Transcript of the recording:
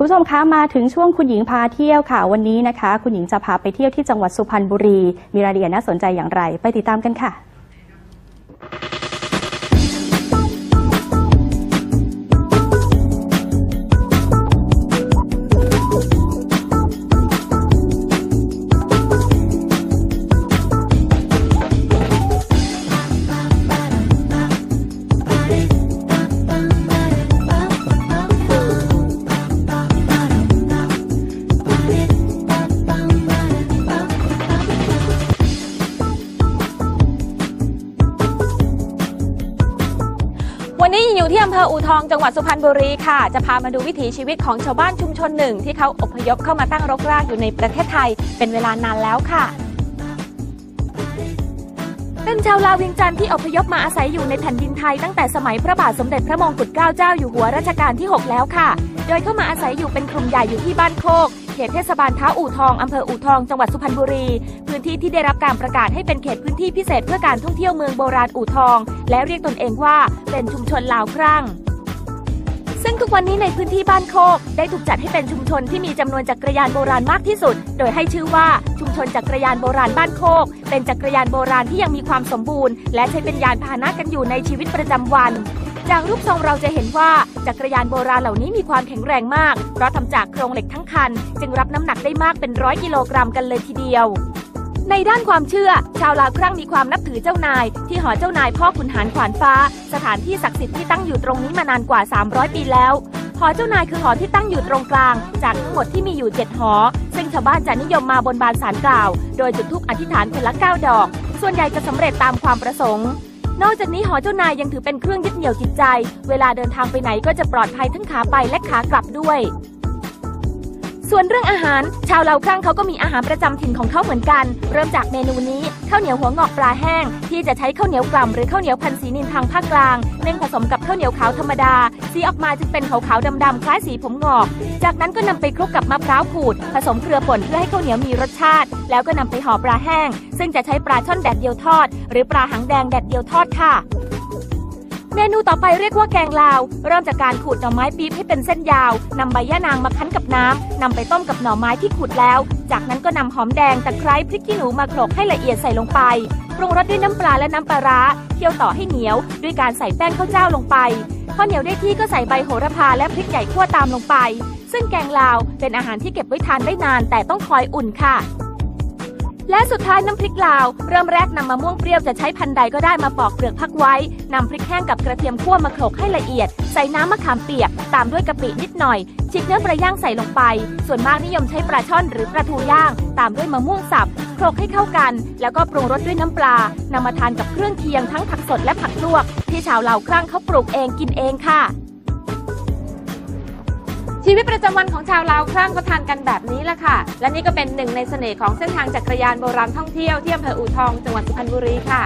คุณผู้ชมคะมาถึงช่วงคุณหญิงพาเที่ยวค่ะ วันนี้นะคะ คุณหญิงจะพาไปเที่ยวที่จังหวัดสุพรรณบุรี มีรายละเอียดน่าสนใจอย่างไร ไปติดตามกันค่ะ วันนี้อยู่ที่อำเภออูทองจังหวัดสุพรรณบุรีค่ะ จะพามาดูวิถีชีวิตของชาวบ้านชุมชนหนึ่ง ที่เขาอพยพเข้ามาตั้งรกรากอยู่ในประเทศไทย เป็นเวลานานแล้วค่ะ เป็นชาวลาวเวียงจันทร์ที่อพยพมาอาศัยอยู่ในแผ่นดินไทยตั้งแต่สมัยพระบาทสมเด็จพระมงกุฎเกล้าเจ้าอยู่หัวรัชกาลที่ 6 แล้วค่ะ โดยเข้ามาอาศัยอยู่เป็นกลุ่มใหญ่อยู่ที่บ้านโคก ตเทศบาลท้าอู่ทองอำเภออู่ทองจังหวัดสุพรรณบุรี พื้นที่ที่ได้รับการประกาศให้เป็นเขตพื้นที่พิเศษเพื่อการท่องเที่ยวเมืองโบราณอู่ทอง และเรียกตนเองว่าเป็นชุมชนลาวครั่งซึ่งทุกวันนี้ในพื้นที่บ้านโคก ได้ถูกจัดให้เป็นชุมชนที่มีจำนวนจักรยานโบราณมากที่สุด โดยให้ชื่อว่าชุมชนจักรยานโบราณบ้านโคก เป็นจักรยานโบราณที่ยังมีความสมบูรณ์ และใช้เป็นยานพาหนะกันอยู่ในชีวิตประจำวัน จากรูปทรงเราจะเห็นว่าจักรยานโบราณเหล่านี้มีความแข็งแรงมาก เพราะทำจากโครงเหล็กทั้งคัน จึงรับน้ำหนักได้มากเป็นร้อยกิโลกรัมกันเลยทีเดียว ในด้านความเชื่อ ชาวลาวครั่งมีความนับถือเจ้านาย ที่หอเจ้านายพ่อขุนหารขวานฟ้า สถานที่ศักดิ์สิทธิ์ที่ตั้งอยู่ตรงนี้มานานกว่า 300 ปีแล้วหอเจ้านายคือหอที่ตั้งอยู่ตรงกลาง จากทั้งหมดที่มีอยู่ 7 หอ ซึ่งชาวบ้านจะนิยมมาบนบานสารกล่าว โดยจุดธูปอธิษฐานคนละ 9 ดอก ส่วนใหญ่จะสำเร็จตามความประสงค์ นอกจากนี้หอเจ้านายยังถือเป็นเครื่องยึดเหนี่ยวจิตใจ เวลาเดินทางไปไหนก็จะปลอดภัยทั้งขาไปและขากลับด้วย ส่วนเรื่องอาหาร ชาวเลาครั่งเขาก็มีอาหารประจำถิ่นของเขาเหมือนกัน เริ่มจากเมนูนี้ข้าวเหนียวหัวงอกปลาแห้ง ที่จะใช้ข้าวเหนียวกล่ำหรือข้าวเหนียวพันสีนินทางภาคกลางเม่งผสมกับข้าวเหนียวขาวธรรมดา สีออกมาจึงเป็นขาวๆดำๆคล้ายสีผมงอก จากนั้นก็นำไปคลุกกับมะพร้าวขูด ผสมเกลือป่นเพื่อให้ข้าวเหนียวมีรสชาติ แล้วก็นำไปห่อปลาแห้ง ซึ่งจะใช้ปลาช่อนแดดเดียวทอด หรือปลาหางแดงแดดเดียวทอดค่ะ เมนูต่อไปเรียกว่าแกงลาว เริ่มจากการขูดหน่อไม้ปี๊บให้เป็นเส้นยาวนำใบย่านางมาคั้นกับน้ำนำไปต้มกับหน่อไม้ที่ขูดแล้ว จากนั้นก็นำหอมแดงตะไคร้พริกขี้หนูมาโขลกให้ละเอียดใส่ลงไปปรุงรสด้วยน้ำปลาและน้ำปลาร้าเคี่ยวต่อให้เหนียว ด้วยการใส่แป้งข้าวเจ้าลงไปพอเหนียวได้ที่ก็ใส่ใบโหระพาและพริกใหญ่คั่วตามลงไป ซึ่งแกงลาวเป็นอาหารที่เก็บไว้ทานได้นานแต่ต้องคอยอุ่นค่ะ และสุดท้ายน้ำพริกลาว เริ่มแรกนำมะม่วงเปรี้ยวจะใช้พันใดก็ได้มาปอกเปลือกพักไว้นำพริกแห้งกับกระเทียมคั่วมาโขลกให้ละเอียด ใส่น้ำมะขามเปียก ตามด้วยกะปินิดหน่อยชิกเนื้อปลาย่างใส่ลงไป ส่วนมากนิยมใช้ปลาช่อนหรือปลาทูย่าง ตามด้วยมะม่วงสับโขลกให้เข้ากัน แล้วก็ปรุงรสด้วยน้ำปลานำมาทานกับเครื่องเคียงทั้งผักสดและผักลวก ที่ชาวลาวครั่งเขาปลูกเองกินเองค่ะ ชีวิตประจำวันของชาวลาวครั่งก็ทานกันแบบนี้แหละค่ะ และนี่ก็เป็นหนึ่งในเสน่ห์ของเส้นทางจักรยานโบราณท่องเที่ยวที่อำเภออู่ทองจังหวัดสุพรรณบุรีค่ะ